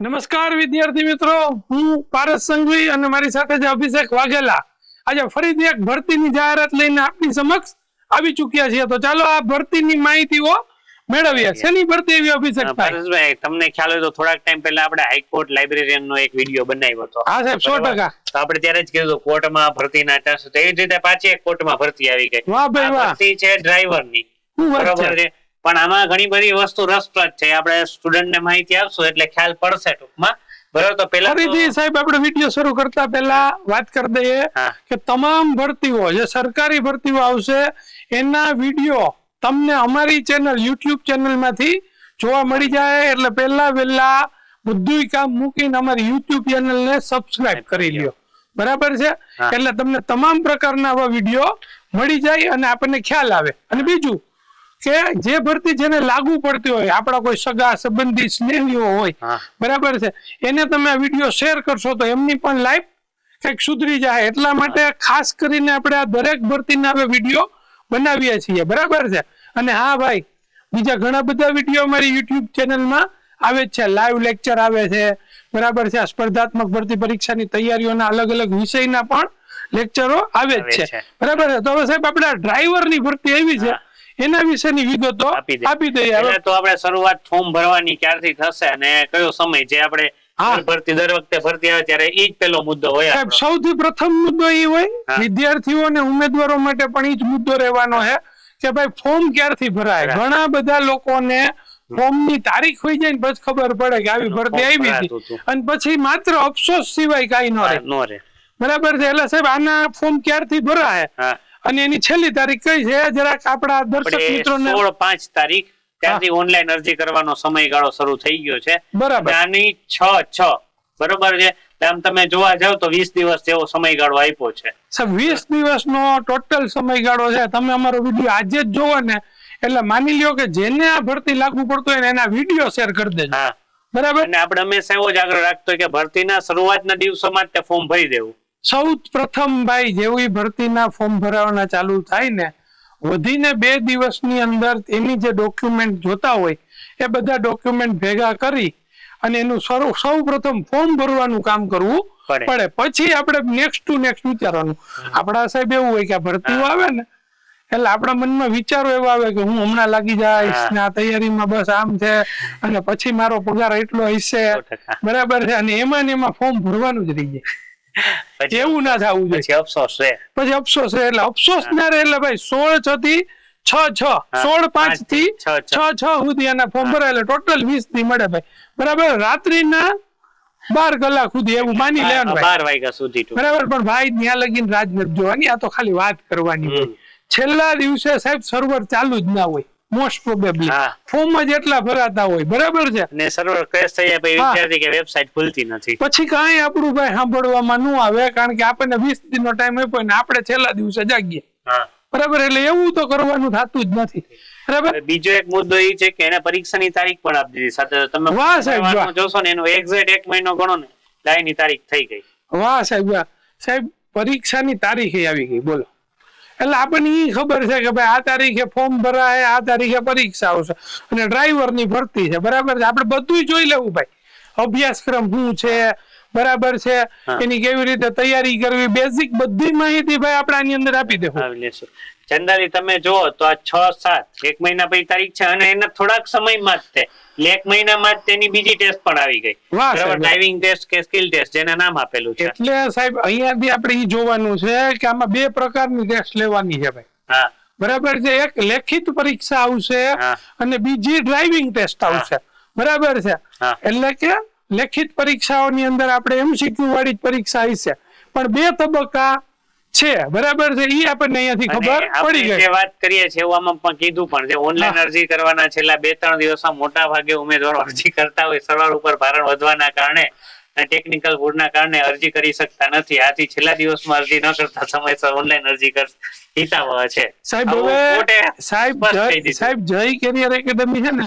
નમસ્કાર વિદ્યાર્થી મિત્રો. હું પારસ સંઘવી અને મારી સાથે છે અભિષેક વાઘેલા. આજે ફરીથી એક ભરતીની જાહેરાત લઈને આપની સમક્ષ આવી ચૂક્યા છીએ. તો ચાલો આ ભરતીની માહિતીઓ મેળવીએ. શેની ભરતી એવી અભિષેક પારસભાઈ તમને ખ્યાલ હોય તો થોડાક ટાઈમ પહેલા આપણે હાઈકોર્ટ લાઇબ્રેરિયન નો એક વીડિયો બનાવ્યો હતો. હા સાહેબ સો ટકા. તો આપણે ત્યારે જ કીધું કોર્ટમાં ભરતીના ચાન્સ તો એવી જ રીતે પાછી એક કોર્ટમાં ભરતી આવી ગઈ. વાહ ભાઈ વાહ. ભરતી છે ડ્રાઈવરની ની. બરોબર છે? પણ આમાં ઘણી બધી વસ્તુ રસપ્રદ છે. આપણે સ્ટુડન્ટને માહિતી આપશું એટલે ખ્યાલ પડશે ટૂંકમાં. બરાબર તો પેલા ફરીથી સાહેબ આપણે વીડિયો શરૂ કરતા પહેલા વાત કરી દઈએ કે તમામ ભરતીઓ જે સરકારી ભરતીઓ આવશે એના વીડિયો તમને અમારી ચેનલ યુટ્યુબ ચેનલમાંથી જોવા મળી જાય. એટલે પહેલા વહેલા બધું કામ મૂકીને અમારી યુટ્યુબ ચેનલને સબસ્ક્રાઇબ કરી લ્યો. બરાબર છે? એટલે તમને તમામ પ્રકારના આવા વીડિયો મળી જાય અને આપણને ખ્યાલ આવે. અને બીજું કે જે ભરતી જેને લાગુ પડતી હોય આપણા કોઈ સગા સંબંધી સ્નેહીઓ હોય બરાબર છે. એને તમે વીડિયો શેર કરશો તો એમની પણ લાઈફ કંઈક સુધરી જાય. એટલા માટે ખાસ કરીને આપણે આ દરેક ભરતીના હવે વીડિયો બનાવીએ છીએ બરાબર છે. અને હા ભાઈ બીજા ઘણા બધા વીડિયો અમારી યુટ્યુબ ચેનલમાં આવે જ છે. લાઈવ લેક્ચર આવે છે બરાબર છે. આ સ્પર્ધાત્મક ભરતી પરીક્ષાની તૈયારીઓના અલગ અલગ વિષયના પણ લેક્ચરો આવે જ છે. બરાબર છે. તો હવે સાહેબ આપણે ડ્રાઈવરની ભરતી એવી છે. એના વિશેની વિગતો આપી દઈએ. હવે તો આપણે શરૂઆત ફોર્મ ભરવાની ક્યારથી થશે અને કયો સમય જે આપણે ભરતી દર વખતે ભરતી આવે ત્યારે એ જ પેલો મુદ્દો હોય સૌથી પ્રથમ મુદ્દો એ હોય હા. વિદ્યાર્થીઓ અને ઉમેદવારો માટે પણ એ જ મુદ્દો રહેવાનો છે કે ભાઈ ફોર્મ ક્યારથી ભરાય. ઘણા બધા લોકોને ફોર્મની તારીખ હોય જાય ને પછી ખબર પડે કે આવી ભરતી ફોર્મ આવી હતી. અને પછી માત્ર અફસોસ સિવાય કાંઈ ન રહે. બરાબર છે? એટલે સાહેબ આના ફોર્મ ક્યારથી ભરાય? અને એની છેલ્લી તારીખ કઈ છે? જરાક આપણા દર્શક મિત્રોને સોળ પાંચ તારીખ ત્યાંથી ઓનલાઈન અરજી કરવાનો સમયગાળો શરૂ થઈ ગયો છે. બરાબર. આની છ છ. બરોબર છે? આમ તમે જોવા જાવ તો વીસ દિવસ જેવો સમયગાળો આપ્યો છે. સાહેબ વીસ દિવસનો ટોટલ સમયગાળો છે. તમે અમારો વીડિયો આજે જ જોવો ને એટલે માની લ્યો કે જેને આ ભરતી લાગુ પડતું હોય એના વીડિયો શેર કરી દેજો. હા. બરાબર? અને આપણે હંમેશા એવો જ આગ્રહ રાખતો હોય કે ભરતીના શરૂઆતના દિવસોમાં જ તે ફોર્મ ભરી દેવું. સૌ પ્રથમ ભાઈ જેવી ભરતીના ફોર્મ ભરાવાના ચાલુ થાય ને વધીને બે દિવસની અંદર એની જે ડોક્યુમેન્ટ જોતા હોય એ બધા ડોક્યુમેન્ટ ભેગા કરી અને એનું સૌ સૌ પ્રથમ ફોર્મ ભરવાનું કામ કરવું પડે. પછી આપણે નેક્સ્ટ ટુ નેક્સ્ટ વિચારવાનું. આપણા સાહેબ એવું હોય કે ભરતીઓ આવે ને એટલે આપણા મનમાં વિચારો એવો આવે કે હું હમણાં લાગી જઈશ. ને આ તૈયારીમાં બસ આમ છે અને પછી મારો પગાર એટલો હશે. બરાબર છે અને એમાં ને એમાં ફોર્મ ભરવાનું જ રહી જાય. એવું ના થવું જોઈએ. પછી અફસોસ છે. પછી અફસોસ રહે એટલે અફસોસ ના રહે એટલે ભાઈ સોળ છ થી છ. છ સોળ પાંચથી છ, છ. છ છ સુધી એના ફોર્મ ભરાય એટલે ટોટલ વીસથી મળે ભાઈ. બરાબર? રાત્રિના બાર કલાક સુધી એવું માની લેવાનું બાર વાગ્યા સુધી બરાબર? પણ ભાઈ ત્યાં લગીને રાજ નથી જોવાની આ તો ખાલી વાત કરવાની છેલ્લા દિવસે સાહેબ સર્વર ચાલુ જ ના હોય. Most probably. ફોર્મ જ એટલા ભરાતા હોય બરાબર છે? ને સર્વર ક્રેશ થઈ જાય પછી વિચારતી કે વેબસાઇટ ખુલતી નથી. પછી કાંઈ આપણું ભાઈ સાંભળવામાં ન આવે કારણ કે આપણને વીસ દિનનો ટાઈમ આપ્યો ને આપણે છેલ્લા દિવસે જાગીએ. બરાબર એટલે એવું તો કરવાનું થતું જ નથી. બરાબર? બીજો એક મુદ્દો એ છે કે એને પરીક્ષાની તારીખ પણ આપી દીધી. સાથે તમે વાહ સાહેબ, જોશો ને એનો એક્ઝેક્ટ એક મહિનો ગણો ને લાઈની તારીખ થઈ ગઈ. વાહ સાહેબ વાહ. સાહેબ પરીક્ષાની તારીખ આવી ગઈ બોલો. એટલે આપણને એ ખબર છે કે ભાઈ આ તારીખે ફોર્મ ભરાય આ તારીખે પરીક્ષા આવશે. અને ડ્રાઈવરની ભરતી છે બરાબર છે? આપણે બધું જોઈ લેવું ભાઈ. અભ્યાસક્રમ શું છે? બરાબર છે? એની કેવી રીતે તૈયારી કરવી? બેઝિક બધી માહિતી ભાઈ આપણે આની અંદર આપી દેવું. ચંદાલી તમે જુઓ તો આ છ સાત એક મહિના પછી તારીખ છે અને એના થોડાક સમયમાં જ તે. એક મહિનામાં તેની બીજી ટેસ્ટ પણ આવી ગઈ. બરાબર. ડ્રાઇવિંગ ટેસ્ટ કે સ્કિલ ટેસ્ટ જેને નામ આપેલું છે. એટલે સાહેબ અહીંયા બી આપણે એ જોવાનું છે કે આમાં બે પ્રકારની ટેસ્ટ લેવાની છે ભાઈ. હા. બરાબર છે એક લેખિત પરીક્ષા આવશે અને બીજી ડ્રાઇવિંગ ટેસ્ટ આવશે. બરાબર છે. એટલે કે લેખિત પરીક્ષાઓની અંદર આપણે એમસીક્યુ વાળી જ પરીક્ષા હશે. પણ બે તબક્કા છે બરાબર છે એ આપણને અહીંયાથી ખબર પડી ગઈ. જે વાત કરીએ છીએ એવામાં પણ કીધું પણ જે ઓનલાઈન અરજી કરવાના છેલ્લા બે ત્રણ દિવસમાં મોટા ભાગે ઉમેદવારો અરજી કરતા હોય સર્વર ઉપર ભારણ વધવાના કારણે ટેકનિકલ ભૂલના કારણે અરજી કરી શકતા નથી. આથી છેલ્લા દિવસમાં અરજી ન કરતા સમયસર ઓનલાઈન અરજી કર હિતાવહ છે. સાહેબ હવે સાહેબ જય- સાહેબ જય કેરિયર એકેડમી છે ને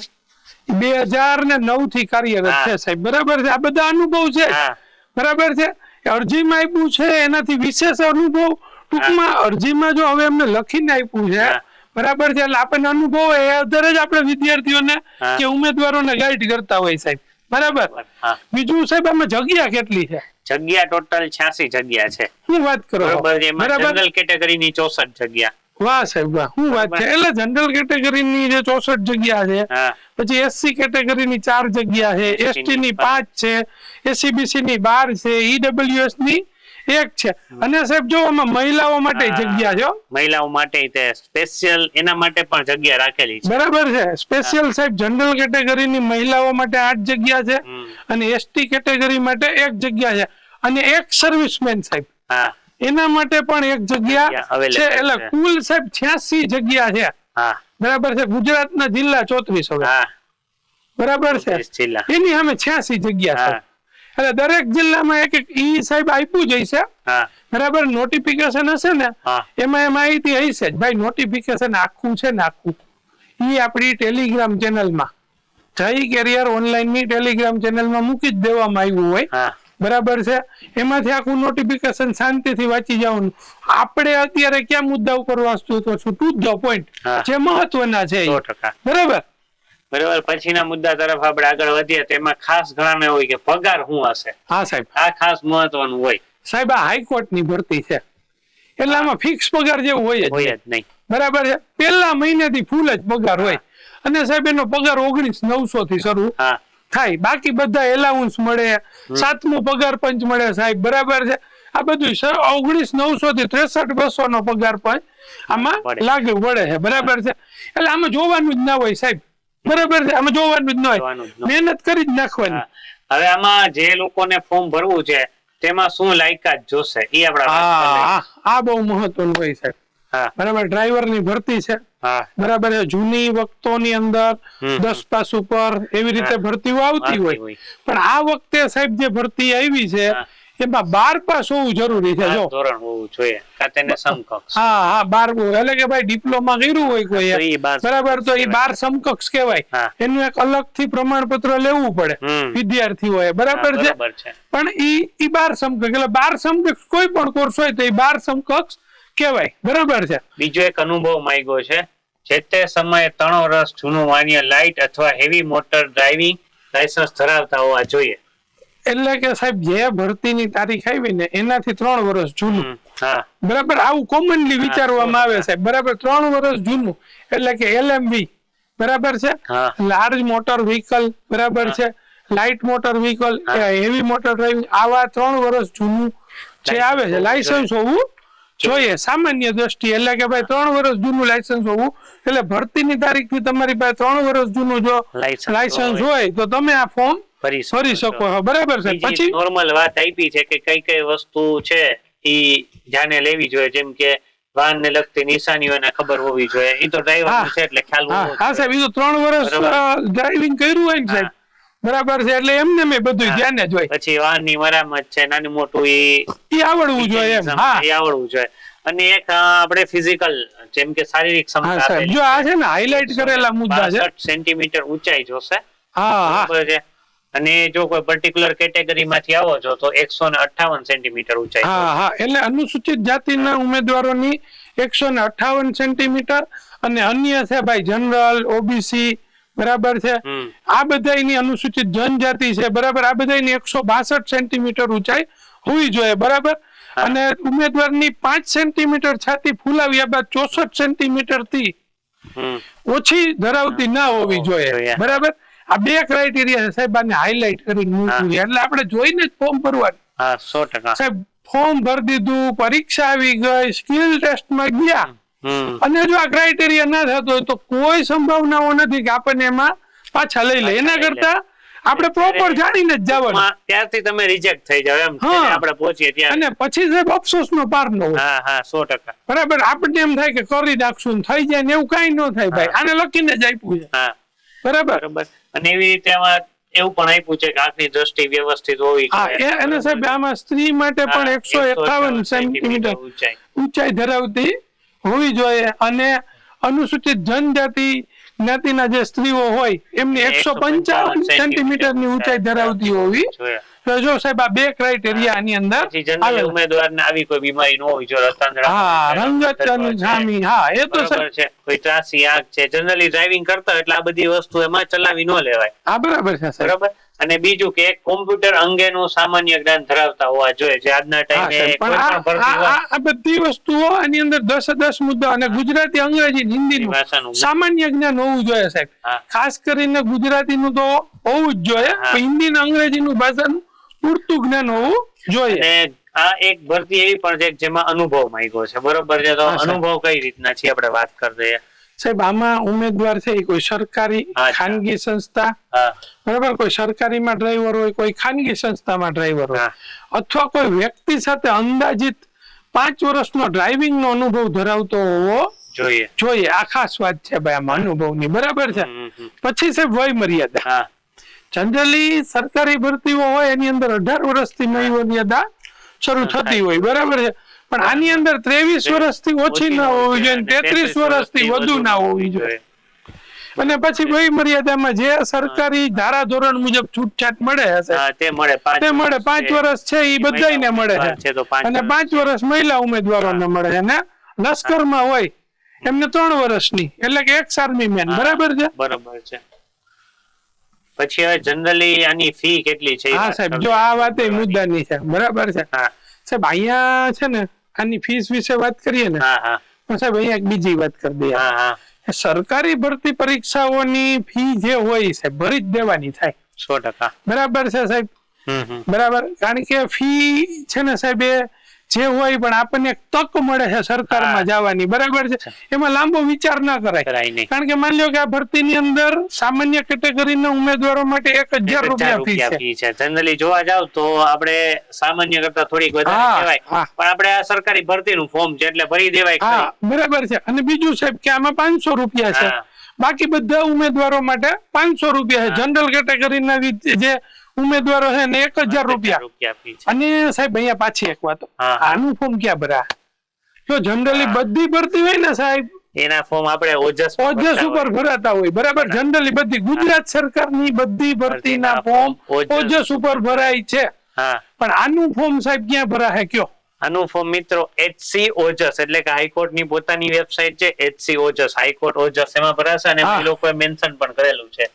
બે હજાર ને નવથી કાર્યરત છે સાહેબ બરાબર છે? આ બધા અનુભવ છે બરાબર છે? અરજીમાં આપ્યું છે એનાથી વિશેષ અનુભવ ટૂંકમાં અરજીમાં જો હવે એમને લખીને આપ્યું છે બરાબર છે એટલે આપણને અનુભવ એ આધારે જ આપણે વિદ્યાર્થીઓને. કે ઉમેદવારોને ગાઈડ કરતા હોય સાહેબ. બરાબર? બીજું સાહેબ આમાં જગ્યા કેટલી છે? જગ્યા ટોટલ છ્યાસી જગ્યા છે. શું વાત કરો? બરોબર જનરલ કેટેગરીની ચોસઠ જગ્યા. વાહ સાહેબ વાહ. શું વાત છે? એટલે જનરલ કેટેગરીની જે ચોસઠ જગ્યા છે પછી એસસી કેટેગરીની ચાર જગ્યા છે એસટી ની પાંચ. છે એસીબીસી ની બાર છે ઈડબ્લ્યુએસની એક છે. અને સાહેબ જો આમાં મહિલાઓ માટે જગ્યા છે મહિલાઓ માટે તે સ્પેશિયલ એના માટે પણ જગ્યા રાખેલી છે. બરાબર છે. સ્પેશિયલ સાહેબ જનરલ કેટેગરીની મહિલાઓ માટે આઠ જગ્યા છે અને એસટી કેટેગરી માટે એક જગ્યા છે. અને એક સર્વિસમેન સાહેબ. હા. એના માટે પણ એક જગ્યા છે. એટલે કુલ સાહેબ છ્યાસી જગ્યા છે. બરાબર છે. ગુજરાતના જિલ્લા ચોત્રીસ હવે. બરાબર છે. એની સામે છ્યાસી જગ્યા છે. એટલે દરેક જિલ્લામાં એક એક ઈ સાહેબ આપ્યું જ હશે. બરાબર? નોટિફિકેશન હશે ને એમાં એ માહિતી હશે જ. ભાઈ નોટિફિકેશન આખું છે ને આખું. ઈ આપણી ટેલિગ્રામ ચેનલમાં જય કેરિયર ઓનલાઈનની ટેલિગ્રામ ચેનલમાં મૂકી જ દેવામાં આવ્યું હોય. બરાબર છે? એમાંથી આખું નોટિફિકેશન શાંતિથી વાંચી જવાનું. આપણે અત્યારે ક્યાં મુદ્દા ઉપર વાંચતું તો છું ટુ ધ પોઈન્ટ જે મહત્વના છે બરાબર? બરાબર. પછીના મુદ્દા તરફ આપણે આગળ વધીએ તેમાં ખાસ ઘણાને હોય કે પગાર શું હશે? હા સાહેબ. આ ખાસ મહત્વનું હોય. સાહેબ આ હાઈકોર્ટની ભરતી છે. એટલે આમાં ફિક્સ પગાર જેવું હોય જ હોય જ નહીં. બરાબર છે? પહેલા મહિનેથી ફૂલ જ પગાર હોય. અને સાહેબ એનો પગાર ઓગણીસ નવસો થી શરૂ હા. થાય. બાકી બધા એલાઉન્સ મળે. સાતમું પગાર પંચ મળે સાહેબ. બરાબર છે? આ બધું સર ઓગણીસ નવસો થી ત્રેસઠ બસો નો પગાર પંચ આમાં લાગે પડે છે. બરાબર છે? એટલે આમાં જોવાનું જ ના હોય સાહેબ. બરાબર છે? આમાં જોવાનું જ ના હોય. મહેનત કરી જ નાખવાની. હવે આમાં જે લોકોને ફોર્મ ભરવું છે તેમાં શું લાયકાત જોશે? એ આપણે આ બહુ મહત્વનું હોય સાહેબ. બરાબર ડ્રાઈવરની ભરતી છે. બરાબર છે જૂની વખતોની અંદર દસ પાસ ઉપર એવી રીતે. ભરતીઓ આવતી હોય. પણ આ વખતે સાહેબ જે ભરતી આવી છે એમાં બાર પાસ હોવું જરૂરી છે જો. ધોરણ હોવું જોઈએ તેને સમકક્ષ. હા હા બાર એટલે કે ભાઈ ડિપ્લોમા કર્યું હોય કોઈ બરાબર તો એ બાર સમકક્ષ કહેવાય. એનું એક અલગથી પ્રમાણપત્ર લેવું પડે. વિદ્યાર્થીઓએ. બરાબર છે? બરાબર છે. પણ ઈ ઈ બાર સમકક્ષ એટલે બાર સમકક્ષ કોઈ પણ કોર્સ હોય તો એ બાર સમકક્ષ કહેવાય બરાબર છે. બીજો એક અનુભવ માંગ્યો છે. જે તે સમયે ત્રણ વર્ષ જૂનું માન્ય લાઇટ અથવા હેવી મોટર ડ્રાઇવિંગ લાયસન્સ ધરાવતા હોવા જોઈએ. એટલે કે સાહેબ જે ભરતીની તારીખ આવી ને એનાથી ત્રણ વર્ષ જૂનું. હા. બરાબર આવું કોમનલી વિચારવામાં આવે સાહેબ બરાબર ત્રણ વર્ષ જૂનું. એટલે કે એલએમવી બરાબર છે? લાર્જ મોટર વ્હીકલ બરાબર છે? Light motor vehicle heavy motor driving આવા ત્રણ વર્ષ જૂનું જે આવે છે લાયસન્સ હોવું જોઈએ સામાન્ય દ્રષ્ટિએ એટલે કે ભાઈ ત્રણ વર્ષ જૂનું લાયસન્સ હોવું એટલે ભરતીની તારીખથી તમારી પાસે ત્રણ વર્ષ જૂનું જો લાયસન્સ હોય. તો તમે આ ફોર્મ ભરી શકો બરાબર છે. પછી? નોર્મલ વાત આપી છે કે કઈ કઈ વસ્તુ છે ઈ ધ્યાને લેવી જોઈએ જેમ કે વાહન ને લગતી નિશાનીઓને ખબર હોવી જોઈએ. એ તો ડ્રાઈવર. છે એટલે ખ્યાલ હા સાહેબ. એ તો ત્રણ વર્ષ ડ્રાઇવિંગ કર્યું હોય ને સાહેબ? બરાબર છે એટલે એમને મેં બધું. ધ્યાને જોઈ પછી વાહન મરામત છે નાનું મોટું એ આવડવું જોઈએ એમ હા. એ આવડવું જોઈએ. અને એક આપણે ફિઝિકલ જેમ કે શારીરિક ક્ષમતા જો આ છે. ને હાઇલાઇટ કરેલા મુદ્દા છે. 62 સેન્ટીમીટર ઊંચાઈ જોશે. હા હા. બરાબર છે. અને જો કોઈ પર્ટિક્યુલર કેટેગરી માંથી આવો છો તો એકસો ને અઠાવન સેન્ટીમીટર ઊંચાઈ હા હા એટલે અનુસૂચિત જાતિના ઉમેદવારોની એકસો ને અઠાવન સેન્ટીમીટર અને અન્ય છે ભાઈ જનરલ ઓબીસી બરાબર છે? આ બધાની અનુસૂચિત જનજાતિ છે બરાબર? આ બધાની એકસો બાસઠ સેન્ટીમીટર ઊંચાઈ હોવી જોઈએ બરાબર? અને ઉમેદવારની પાંચ સેન્ટીમીટર છાતી ફૂલાવ્યા બાદ ચોસઠ સેન્ટીમીટરથી ઓછી ધરાવતી ના હોવી જોઈએ. બરાબર? આ બે ક્રાઇટેરિયા સાહેબ આને હાઇલાઇટ કરીને મૂકવું એટલે આપણે જોઈને જ ફોર્મ ભરવાનું. સો ટકા. સાહેબ ફોર્મ ભરી દીધું પરીક્ષા આવી ગઈ સ્કિલ ટેસ્ટમાં ગયા. અને જો આ ક્રાઇટેરિયા ના થતો હોય તો કોઈ સંભાવનાઓ નથી કે આપણને એમાં પાછા લઈ લે. એના કરતા આપણે પ્રોપર જાણીને જ જવાનું. ત્યારથી તમે રિજેક્ટ થઈ જાવ એમ. આપણે પહોંચીએ ત્યાં અને પછી સાહેબ અફસોસ નો પાર ન હોય. હા હા સો ટકા. બરાબર આપણને એમ થાય કે કરી નાખશું થઈ જાય ને એવું કઈ ન થાય ભાઈ. આને લખીને જ આપ્યું છે. હા. બરાબર. અને એવી રીતે આમાં એવું પણ આપ્યું છે કે આંખની દ્રષ્ટિ વ્યવસ્થિત હોવી હા. અને સાહેબ આમાં સ્ત્રી માટે પણ હા, એકસો એકાવન સેન્ટીમીટર ઊંચાઈ. ઊંચાઈ ધરાવતી હોવી જોઈએ અને અનુસૂચિત જનજાતિ જ્ઞાતિના જે સ્ત્રીઓ હોય એમની એકસો પંચાવન સેન્ટીમીટરની ઊંચાઈ ધરાવતી હોવી જો સાહેબ આ બે ક્રાઇટેરિયા આની અંદર ઉમેદવાર ને ઉમેદવારને આવી કોઈ બીમારી ન હોવી જોઈએ રતાંધળા હા છે, જામી હા એ તો સાહેબ છે. કોઈ ત્રાસી આંખ છે. જનરલી ડ્રાઇવિંગ કરતા એટલે આ બધી વસ્તુ એમાં ચલાવી ન લેવાય. હા બરાબર છે સાહેબ. બરોબર? અને બીજું કે કોમ્પ્યુટર અંગેનું સામાન્ય જ્ઞાન ધરાવતા હોવા જોઈએ જે આજના ટાઈમે આ- બધી વસ્તુઓ આની અંદર દસ દસ મુદ્દા અને ગુજરાતી અંગ્રેજી હિન્દી સામાન્ય જ્ઞાન હોવું જોઈએ સાહેબ. ખાસ કરીને ગુજરાતીનું તો હોવું જ જોઈએ હિન્દી ને અંગ્રેજીનું ભાષાનું પૂરતું જ્ઞાન હોવું જોઈએ. આ એક ભરતી એવી પણ છે જેમાં અનુભવ માંગ્યો છે. બરોબર છે? તો અનુભવ કઈ રીતના છે? આપણે વાત કરી દઈએ. સાહેબ આમાં ઉમેદવાર છે કોઈ સરકારી ખાનગી સંસ્થા? બરાબર કોઈ સરકારીમાં ડ્રાઈવર હોય કોઈ ખાનગી સંસ્થામાં ડ્રાઈવર હોય. અથવા કોઈ વ્યક્તિ સાથે અંદાજિત પાંચ વર્ષનો ડ્રાઇવિંગ નો અનુભવ ધરાવતો હોવો જોઈએ. જોઈએ. આ ખાસ વાત છે ભાઈ આમાં અનુભવની. બરાબર છે. પછી છે વય મર્યાદા. જનરલી સરકારી ભરતીઓ હોય એની અંદર અઢાર વર્ષથી વય મર્યાદા શરૂ થતી હોય. બરાબર છે? પણ આની અંદર ત્રેવીસ વર્ષથી ઓછી ના હોવી જોઈએ તેત્રીસ વર્ષથી વધુ ના હોવી જોઈએ. અને પછી વય મર્યાદામાં જે સરકારી ધારા ધોરણ મુજબ છૂટછાટ મળે હશે તે મળે તે મળે પાંચ વર્ષ છે એ બધાને મળે છે. અને પાંચ વર્ષ મહિલા ઉમેદવારોને મળે છે. ને લશ્કરમાં હોય એમને ત્રણ વર્ષની એટલે કે એક આર્મી મેન બરાબર છે? બરાબર છે. પછી હવે જનરલી આની ફી કેટલી છે? હા સાહેબ જો આ વાત એ મુદ્દાની છે. બરાબર છે? સાહેબ અહીંયા છે ને આની ફીસ વિશે વાત કરીએ ને તો સાહેબ અહીંયા એક બીજી વાત કરી દઈએ. સરકારી ભરતી પરીક્ષાઓની ફી જે હોય સાહેબ ભરી જ દેવાની થાય. સો ટકા. બરાબર છે સાહેબ? બરાબર? કારણ કે ફી છે ને સાહેબ એ જે હોય પણ આપણને તક મળે છે સરકારમાં જવાની બરાબર છે? એમાં લાંબો વિચાર ના કરાય. કારણ કે માની લો કે આ ભરતીની અંદર સામાન્ય કેટેગરીના ઉમેદવારો માટે એક હજાર રૂપિયા ફી છે. જનરલી જોવા જાવ તો આપણે સામાન્ય કરતા થોડીક વધારે કહેવાય. પણ આપણે આ સરકારી ભરતીનું ફોર્મ છે એટલે ભરી દેવાય હા બરાબર છે. અને બીજું સાહેબ કે આમાં પાંચસો રૂપિયા છે. બાકી બધા ઉમેદવારો માટે પાંચસો રૂપિયા છે. જનરલ કેટેગરીના જે ઉમેદવારો છે ને એક હજાર રૂપિયા. અને સાહેબ અહીંયા પાછી એક વાત. આનું ફોર્મ ક્યાં ભરા? જો જનરલી બધી ભરતી હોય ને સાહેબ એના ફોર્મ આપણે ઓજસ ઓજસ ઉપર ભરાતા હોય. બરાબર? જનરલી બધી ગુજરાત સરકારની બધી ભરતીના ફોર્મ ઓજસ ઉપર ભરાય છે. પણ આનું ફોર્મ સાહેબ ક્યાં ભરાય કયો? આનું ફોર્મ મિત્રો એચસી ઓજસ એટલે કે હાઈકોર્ટની પોતાની વેબસાઇટ છે એચસી ઓજસ. હાઈકોર્ટ ઓજસ એમાં ભરાશે અને. એ લોકોએ મેન્શન પણ કરેલું છે.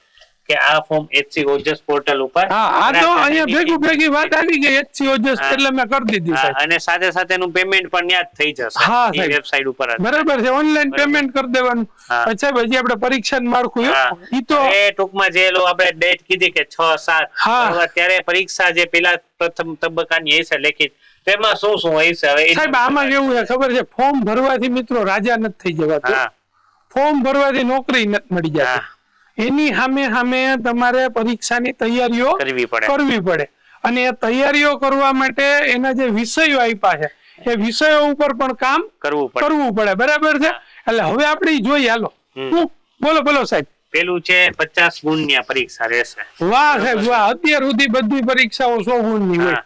કે આ ફોર્મ એચસી ઓજસ પોર્ટલ ઉપર હા આ તો અહીંયા ભેગું ભેગી વાત આવી ગઈ એચસી ઓજસ એટલે મેં કરી દીધી સાહેબ. અને સાથે સાથે નું પેમેન્ટ પણ ત્યાં જ થઈ જશે. હા, એ સાહેબ. ઉપર બરાબર છે ઓનલાઈન પેમેન્ટ કરી દેવાનું. સાહેબ હજી આપણે પરીક્ષાનું માળખું. ઈ તો એ ટૂંકમાં જે લો આપણે ડેટ કીધી કે છ સાત. હા. બરોબર, ત્યારે પરીક્ષા જે પેલા પ્રથમ તબક્કાની હશે લેખિત તેમાં શું શું હશે? હવે સાહેબ આમાં કેવું છે ખબર છે? ફોર્મ ભરવાથી મિત્રો રાજા નથી થઈ જવાતું. ફોર્મ ભરવાથી નોકરી નથી મળી. જતી. એની સામે સામે તમારે પરીક્ષાની તૈયારીઓ કરવી પડે. કરવી પડે. અને એ તૈયારીઓ કરવા માટે એના જે વિષયો આપ્યા છે એ વિષયો ઉપર પણ કામ કરવું પડે. કરવું પડે. બરાબર છે? એટલે હવે આપણે જોઈએ હાલો. હું? બોલો બોલો સાહેબ. પેલું છે પચાસ ગુણની ની પરીક્ષા રહેશે. વાહ સાહેબ વાહ. અત્યાર સુધી બધી પરીક્ષાઓ સો ગુણની હોય.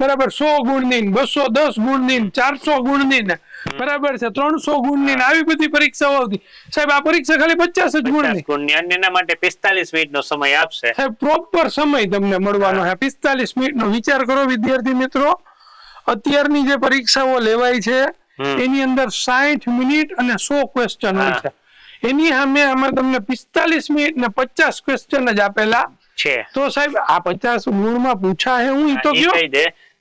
બરાબર સો ગુણની ને બસો દસ ગુણની ની ચારસો ગુણની ને બરાબર છે ત્રણસો ગુણની આવી બધી પરીક્ષાઓ આવતી. સાહેબ આ પરીક્ષા ખાલી પચાસ જ ગુણની ગુણની અને એના માટે પિસ્તાલીસ મિનિટ નો સમય આપશે. સાહેબ પ્રોપર સમય તમને મળવાનો છે. પિસ્તાલીસ મિનિટ નો વિચાર કરો વિદ્યાર્થી મિત્રો. અત્યારની જે પરીક્ષાઓ લેવાય છે એની અંદર સાઠ મિનિટ અને સો ક્વેશ્ચન હોય છે. એની સામે આમાં તમને પિસ્તાલીસ મિનિટ ને પચાસ ક્વેશ્ચન જ આપેલા. છે. તો સાહેબ આ પચાસ ગુણમાં પૂછા હે હું તો કયો?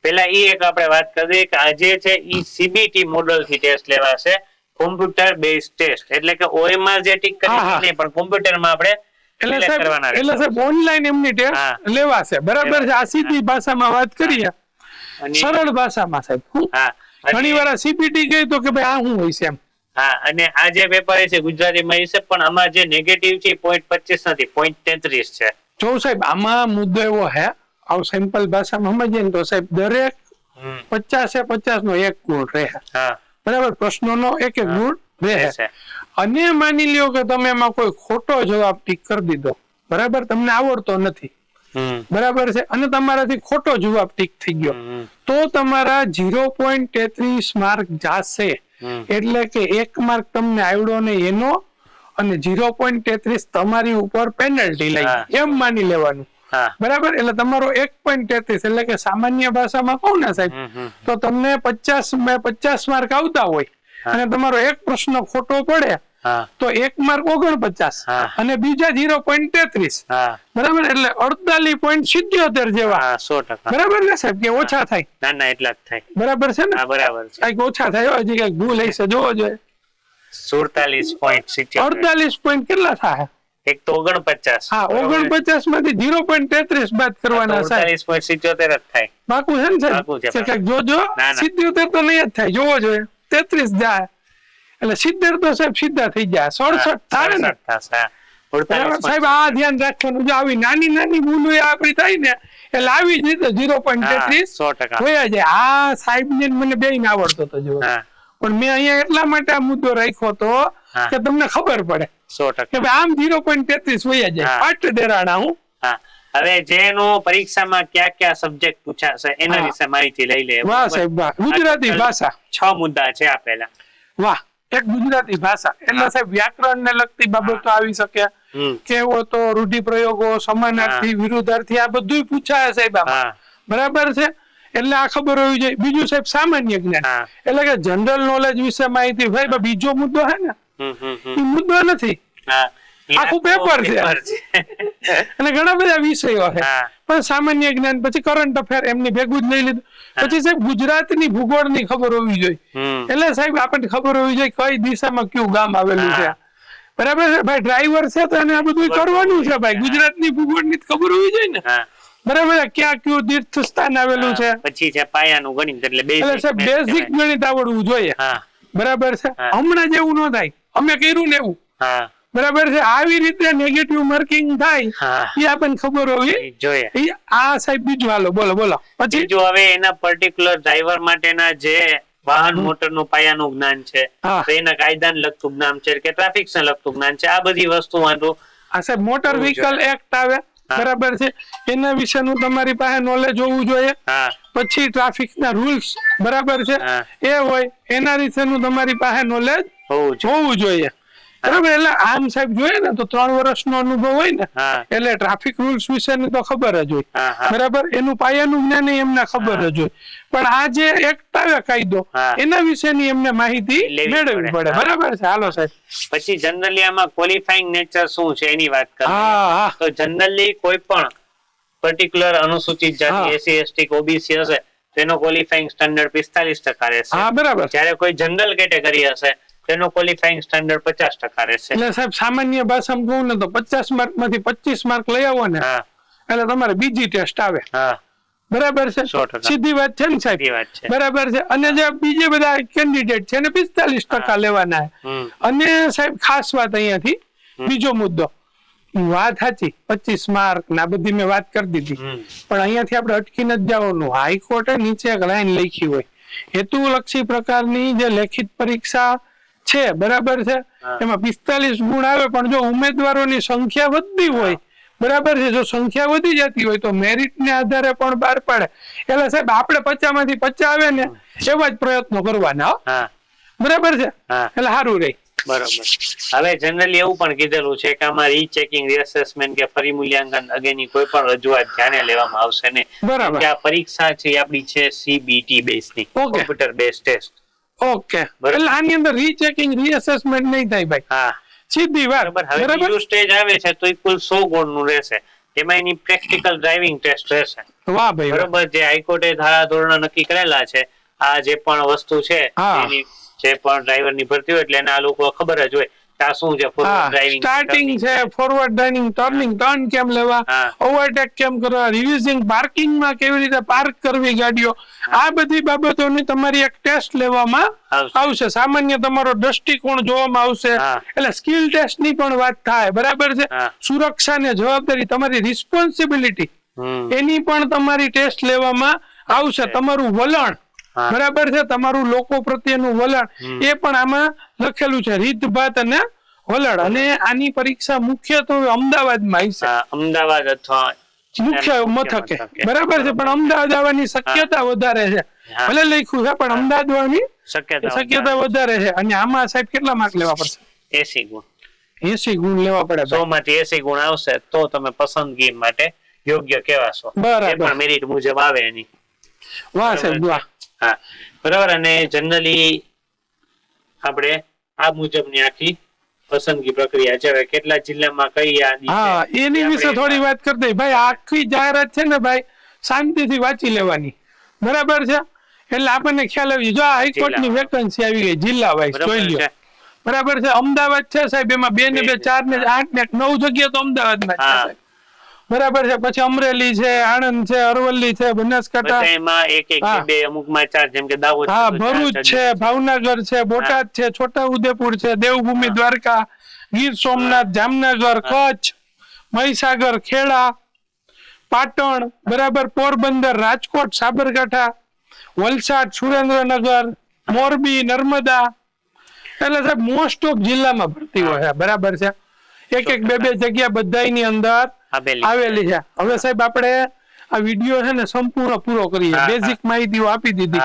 પેલા એ એક આપણે વાત કરી દઈએ કે આજે છે ઈ સીબીટી મોડલથી ટેસ્ટ લેવાશે. કોમ્પ્યુટર બેઝ ટેસ્ટ એટલે કે ઓએમઆર જે ટીક. કરી નહીં પણ કોમ્પ્યુટરમાં આપણે એટલે સાહેબ એટલે સાહેબ ઓનલાઈન એમની ટેસ્ટ લેવાશે. બરાબર છે? આ સીધી ભાષામાં વાત કરીએ. સરળ ભાષામાં સાહેબ હા. ઘણી વાર સીપીટી કહી તો કે ભાઈ આ શું હોય છે એમ. હા અને આ જે પેપર છે ગુજરાતીમાં છે પણ આમાં જે નેગેટિવ છે પોઈન્ટ પચીસ નથી પોઈન્ટ તેત્રીસ છે. જો સાહેબ આમાં મુદ્દો એવો હે આવું સિમ્પલ ભાષામાં સમજીએ ને તો સાહેબ દરેક પચાસે પચાસ નો એક ગુણ રહે. બરાબર બરાબર? પ્રશ્નોનો એક એક ગુણ રહે. અને માની લ્યો કે તમે એમાં કોઈ ખોટો જવાબ ટીક કરી દીધો. બરાબર? તમને આવડતો નથી. બરાબર છે? અને તમારાથી ખોટો જવાબ ટીક થઈ ગયો. તો તમારા ઝીરો પોઈન્ટ તેત્રીસ માર્ક જાશે. એટલે કે એક માર્ક તમને આવડો ને એનો. અને ઝીરો પોઈન્ટ તેત્રીસ તમારી ઉપર પેનલ્ટી લઈ. લાગી એમ માની લેવાનું. બરાબર? એટલે તમારો એક પોઈન્ટ તેત્રીસ એટલે કે સામાન્ય ભાષામાં કહું ને સાહેબ. તો તમને પચાસ પચાસ માર્ક આવતા હોય અને તમારો એક પ્રશ્ન ખોટો પડે તો એક માર્ક ઓગણપચાસ. અને બીજા ઝીરો પોઈન્ટ તેત્રીસ. બરાબર? એટલે અડતાલીસ પોઈન્ટ સિત્યોતેર જેવા. સો ટકા. બરાબર ને સાહેબ? કે ઓછા થાય. ના ના એટલા જ થાય. બરાબર છે ને? બરાબર કંઈક ઓછા થાય. હજી કંઈક ભૂલ હશે જોવો જોઈએ. સુડતાલીસ પોઈન્ટ અડતાલીસ પોઈન્ટ કેટલા થાય? એક તો ઓગણપચાસ. હા ઓગણપચાસમાંથી ઝીરો પોઈન્ટ તેત્રીસ બાદ કરવાના સાહેબ. પોઈન્ટ સિત્યોતેર જ થાય. પાકું છે ને છે, જોજો. સિત્યોતેર તો નહીં જ થાય જોવો જોઈએ. તેત્રીસ જાય. એટલે સિત્તેર તો સાહેબ સીધા થઈ જાય સડસઠ થાય ને. સડસઠ થશે, હા. બરાબર? 48 સાહેબ આ ધ્યાન રાખવાનું. જો આવી નાની નાની ભૂલો એ આપણી થાય ને એટલે આવી જ રીતે ઝીરો પોઈન્ટ તેત્રીસ સો ટકા. જાય. આ સાહેબ ને મને બે આવડતો હતો જો પણ મેં અહીંયા એટલા માટે આ મુદ્દો રાખ્યો તો કે તમને ખબર પડે. સો ટકા. આમ ઝીરો પોઈન્ટ તેત્રીસ વયા જાય. હા. દેરાણા હું. હા. હવે જેનું પરીક્ષામાં કયા કયા સબ્જેક્ટ પૂછાશે એના વિશે માહિતી લઈ લે. વાહ સાહેબ વાહ. ગુજરાતી ભાષા. છ મુદ્દા છે આપેલા વાહ. એક ગુજરાતી ભાષા. એટલે સાહેબ વ્યાકરણ ને લગતી બાબતો આવી શકે. કેવો તો રૂઢિપ્રયોગો સમાનાર્થી વિરુદ્ધાર્થી આ બધું પૂછાય સાહેબ બરાબર છે? એટલે આ ખબર હોવી જોઈએ. બીજું સાહેબ સામાન્ય જ્ઞાન. એટલે કે જનરલ નોલેજ વિશે માહિતી. ભાઈ બીજો મુદ્દો હે ને? એ મુદ્દો નથી. આખું પેપર છે. અને ઘણા બધા વિષયો છે. પણ સામાન્ય જ્ઞાન પછી કરંટ અફેર એમની ભેગું જ લઈ લીધું. પછી સાહેબ ગુજરાતની ભૂગોળની ખબર હોવી જોઈએ. એટલે સાહેબ આપણને ખબર હોવી જોઈએ કઈ દિશામાં કયું ગામ આવેલું છે. બરાબર છે? ભાઈ ડ્રાઈવર છે તો એને આ બધું કરવાનું છે ભાઈ. ગુજરાતની ભૂગોળની ખબર હોવી જોઈએ ને? બરાબર ક્યાં કયું તીર્થ સ્થાન આવેલું છે? પછી છે પાયાનું ગણિત એટલે બેઝિક સાહેબ બેઝિક ગણિત આવડવું જોઈએ. બરાબર છે. હમણાં જેવું ન થાય. અમે કર્યું ને એવું. બરાબર છે? આવી રીતે નેગેટિવ માર્કિંગ થાય એ આપણને ખબર હોવી જોઈએ. આ સાહેબ બીજું હાલો બોલો બોલો. પછી? જો હવે એના પર્ટિક્યુલર ડ્રાઈવર માટેના જે વાહન મોટરનું પાયાનું જ્ઞાન છે એના કાયદાને લગતું જ્ઞાન છે કે ટ્રાફિક ને લગતું જ્ઞાન છે આ બધી વસ્તુ વાંધો. આ સાહેબ મોટર વ્હીકલ એક્ટ આવે બરાબર છે? એના વિશેનું તમારી પાસે નોલેજ હોવું જોઈએ. પછી ટ્રાફિક ના રૂલ્સ બરાબર છે? એ હોય એના વિશેનું તમારી પાસે નોલેજ હોવું જોઈએ. બરાબર? એટલે આમ સાહેબ જોઈએ ને તો ત્રણ વર્ષનો અનુભવ હોય ને એટલે ટ્રાફિક રૂલ્સ વિશેની તો ખબર જ હોય. બરાબર? એનું પાયાનું જ્ઞાન એમને ખબર જ હોય. પણ આ જે એક્ટ કાયદો એના વિશેની એમને માહિતી મેળવવી પડે. બરાબર છે? હાલો સાહેબ. પછી જનરલી આમાં ક્વોલિફાઈંગ નેચર શું છે એની વાત કરીએ. તો જનરલી કોઈ પણ પર્ટિક્યુલર અનુસૂચિત. જાતિ એસસી એસટી ઓબીસી હશે તેનો ક્વોલિફાઈંગ સ્ટાન્ડર્ડ પિસ્તાલીસ ટકા રહેશે. હા બરાબર. જ્યારે કોઈ જનરલ કેટેગરી હશે તેનો ક્વોલિફાઈંગ સ્ટાન્ડર્ડ પચાસ ટકા રહેશે. એટલે સાહેબ સામાન્ય ભાષામાં કહું ને તો પચાસ માર્કમાંથી પચીસ માર્ક લઈ આવો ને એટલે તમારે બીજી ટેસ્ટ આવે. બરાબર છે? સીધી વાત છે ને સાહેબ? બરાબર છે. અને જે બીજે બધા કેન્ડિડેટ છે એને પિસ્તાલીસ ટકા લેવાના અને સાહેબ ખાસ વાત અહીંયાથી બીજો મુદ્દો. વાત સાચી પચીસ માર્ક ના બધી મેં વાત કરી દીધી. પણ અહીંયાથી આપણે અટકીને જ જવાનું. હાઈકોર્ટે નીચે એક લાઈન લખી હોય. હેતુલક્ષી પ્રકારની જે લેખિત પરીક્ષા છે બરાબર છે? એમાં પિસ્તાલીસ ગુણ આવે પણ જો ઉમેદવારોની સંખ્યા વધતી હોય બરાબર છે? જો સંખ્યા વધી જતી હોય તો મેરિટ ને આધારે પણ બહાર પાડે. એટલે સાહેબ આપણે પચામાંથી પચા આવે ને એવા જ પ્રયત્નો કરવાના બરાબર છે? એટલે સારું રે બરોબર. હવે જનરલી એવું પણ કીધેલું છે કે આમાં રીચેકિંગ રીઅસેસમેન્ટ કે ફરી મૂલ્યાંકન અગેની કોઈ પણ રજૂઆત ધ્યાને લેવામાં આવશે ને બરાબર. કે આ પરીક્ષા છે આપણી છે સીબીટી બેઝની કોમ્પ્યુટર બેઝ ટેસ્ટ ઓકે. બરાબર. એટલે આની અંદર રીચેકિંગ રીએસેસમેન્ટ નહીં થાય ભાઈ. હા. સીધી વાત. બરાબર. હવે બીજું સ્ટેજ આવે છે તો એ કુલ સો ગુણનું રહેશે. એમાં એની પ્રેક્ટિકલ ડ્રાઇવિંગ ટેસ્ટ રહેશે. વાહ ભાઈ બરાબર? જે હાઈકોર્ટે ધારા ધોરણો નક્કી કરેલા છે આ જે પણ વસ્તુ છે એની જે પણ ડ્રાઈવરની ભરતી હોય એટલે એને આ લોકો ખબર જ હોય. શું છે ડ્રાઇવિંગ સ્ટાર્ટિંગ છે ફોરવર્ડ ડ્રાઇવિંગ ટર્નિંગ ટર્ન કેમ લેવા? ઓવરટેક કેમ કરવા? રિવ્યુઝિંગ પાર્કિંગમાં કેવી રીતે પાર્ક કરવી ગાડીઓ? આ બધી બાબતોની તમારી એક ટેસ્ટ લેવામાં આવશે. સામાન્ય તમારો દ્રષ્ટિકોણ જોવામાં આવશે. એટલે સ્કિલ ટેસ્ટની પણ વાત થાય. બરાબર છે? સુરક્ષા ને જવાબદારી તમારી રિસ્પોન્સિબિલિટી એની પણ તમારી ટેસ્ટ લેવામાં આવશે. તમારું વલણ. બરાબર છે? તમારું લોકો પ્રત્યેનું વલણ. એ પણ આમાં લખેલું છે રીતભાત અને વલણ. અને આની પરીક્ષા મુખ્યત્વે અમદાવાદમાં આવી છે. અમદાવાદ અથવા મુખ્ય મથકે. બરાબર છે? પણ અમદાવાદ આવવાની શક્યતા વધારે છે. ભલે લખ્યું છે પણ અમદાવાદ આવવાની શક્યતા વધારે. છે. અને આમાં સાહેબ કેટલા માર્ક લેવા પડશે? એસી ગુણ. એસી ગુણ લેવા પડે સો. માંથી એસી ગુણ આવશે તો તમે પસંદગી માટે યોગ્ય કેવાશો બરાબર. મેરિટ મુજબ આવે એની. વાહ સાહેબ વાહ. હા. બરાબર અને જનરલી આપણે આ મુજબની આખી પસંદગી પ્રક્રિયા છે. કેટલા જિલ્લામાં કઈ હા એની વિશે થોડી વાત કરી દઈ. ભાઈ આખી જાહેરાત છે ને ભાઈ શાંતિથી વાંચી લેવાની. બરાબર છે? એટલે આપણને ખ્યાલ આવી જો આ હાઈકોર્ટ વેકન્સી આવી ગઈ જિલ્લા વાઇઝ જોઈ લ્યો. બરાબર છે? અમદાવાદ છે સાહેબ એમાં બે ને બે ચાર ને આઠ ને નવ જગ્યા તો અમદાવાદમાં છે સાહેબ. બરાબર છે. પછી અમરેલી છે આણંદ છે અરવલ્લી છે બનાસકાંઠા. એમાં એક એક બે અમુકમાં ચાર જેમ કે દાહોદ હા ભરૂચ છે ભાવનગર છે બોટાદ છે છોટા ઉદેપુર છે દેવભૂમિ દ્વારકા ગીર સોમનાથ જામનગર કચ્છ મહીસાગર ખેડા પાટણ બરાબર પોરબંદર રાજકોટ સાબરકાંઠા વલસાડ સુરેન્દ્રનગર મોરબી નર્મદા. એટલે સાહેબ મોસ્ટ ઓફ જિલ્લામાં ભરતી હોય બરાબર છે. એક એક બે બે જગ્યા બધાની અંદર આવેલી. છે. હવે સાહેબ આપણે આ વીડિયો છે ને સંપૂર્ણ પૂરો કરીએ. બેઝિક માહિતીઓ આપી દીધી.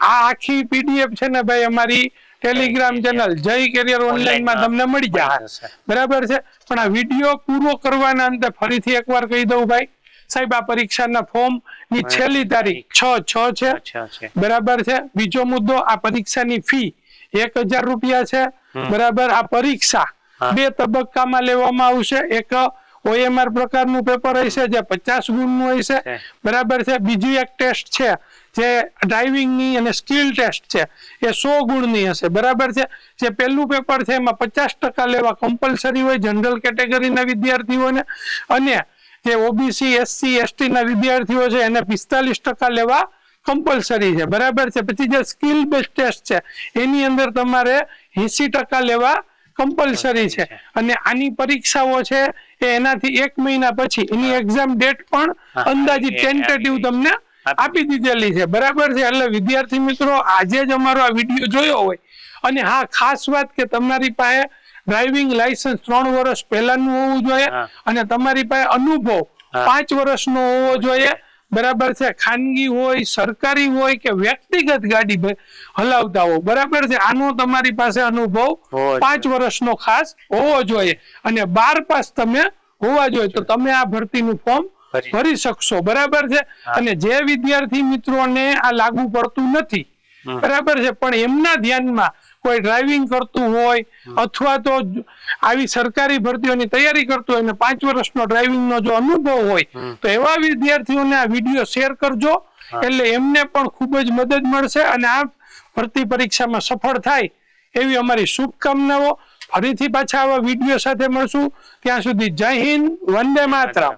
આ આખી પીડીએફ છે ને ભાઈ અમારી ટેલિગ્રામ ચેનલ જય કેરિયર ઓનલાઈનમાં તમને મળી જશે. બરાબર છે? પણ આ વીડિયો પૂરો કરવાના અંતે ફરીથી એકવાર કહી દઉં ભાઈ સાહેબ આ પરીક્ષાના ફોર્મની છેલ્લી તારીખ છ છ છે. બરાબર છે? બીજો મુદ્દો આ પરીક્ષાની ફી એક હજાર રૂપિયા છે. બરાબર? આ પરીક્ષા. બે તબક્કામાં લેવામાં આવશે. એક ઓએમઆર પ્રકારનું પેપર હશે જે પચાસ ગુણનું હશે છે. બરાબર છે. બીજી એક ટેસ્ટ છે જે ડ્રાઇવિંગની અને સ્કિલ ટેસ્ટ છે. એ સો ગુણની હશે. બરાબર છે? જે પહેલું પેપર છે એમાં પચાસ ટકા લેવા કમ્પલસરી હોય જનરલ કેટેગરીના વિદ્યાર્થીઓને. અને જે ઓબીસી એસસી એસટીના વિદ્યાર્થીઓ છે એને પિસ્તાલીસ ટકા લેવા કમ્પલસરી છે. બરાબર છે? પછી જે સ્કિલ બેઝ ટેસ્ટ છે એની અંદર તમારે એસી ટકા લેવા કમ્પલસરી છે. અને આની પરીક્ષાઓ છે એ એનાથી એક મહિના પછી એની એક્ઝામ ડેટ પણ અંદાજિત ટેન્ટેટિવ તમને આપી દીધેલી છે. બરાબર છે? એટલે વિદ્યાર્થી મિત્રો આજે જ અમારો આ વીડિયો જોયો હોય. અને હા ખાસ વાત કે તમારી પાસે ડ્રાઇવિંગ લાયસન્સ ત્રણ વર્ષ પહેલાનું હોવું જોઈએ અને તમારી પાસે અનુભવ પાંચ વર્ષનો હોવો જોઈએ. બરાબર છે? ખાનગી હોય સરકારી હોય કે વ્યક્તિગત ગાડી હલાવતા હો બરાબર છે? આનો તમારી પાસે અનુભવ પાંચ વર્ષનો ખાસ હોવો જોઈએ. અને બાર પાસ તમે હોવા જોઈએ. તો તમે આ ભરતીનું ફોર્મ ભરી. શકશો. બરાબર છે? અને જે વિદ્યાર્થી મિત્રોને આ લાગુ પડતું નથી બરાબર છે? પણ એમના ધ્યાનમાં કોઈ ડ્રાઇવિંગ કરતું હોય અથવા તો આવી સરકારી ભરતીઓની તૈયારી કરતું હોય અને પાંચ વર્ષનો ડ્રાઇવિંગનો જો અનુભવ હોય તો એવા વિદ્યાર્થીઓને આ વીડિયો શેર કરજો. એટલે એમને પણ ખૂબ જ મદદ મળશે અને આ ભરતી પરીક્ષામાં સફળ થાય એવી અમારી શુભકામનાઓ. ફરીથી પાછા આવા વીડિયો સાથે મળશું. ત્યાં સુધી જય હિન્દ વંદે માતરમ.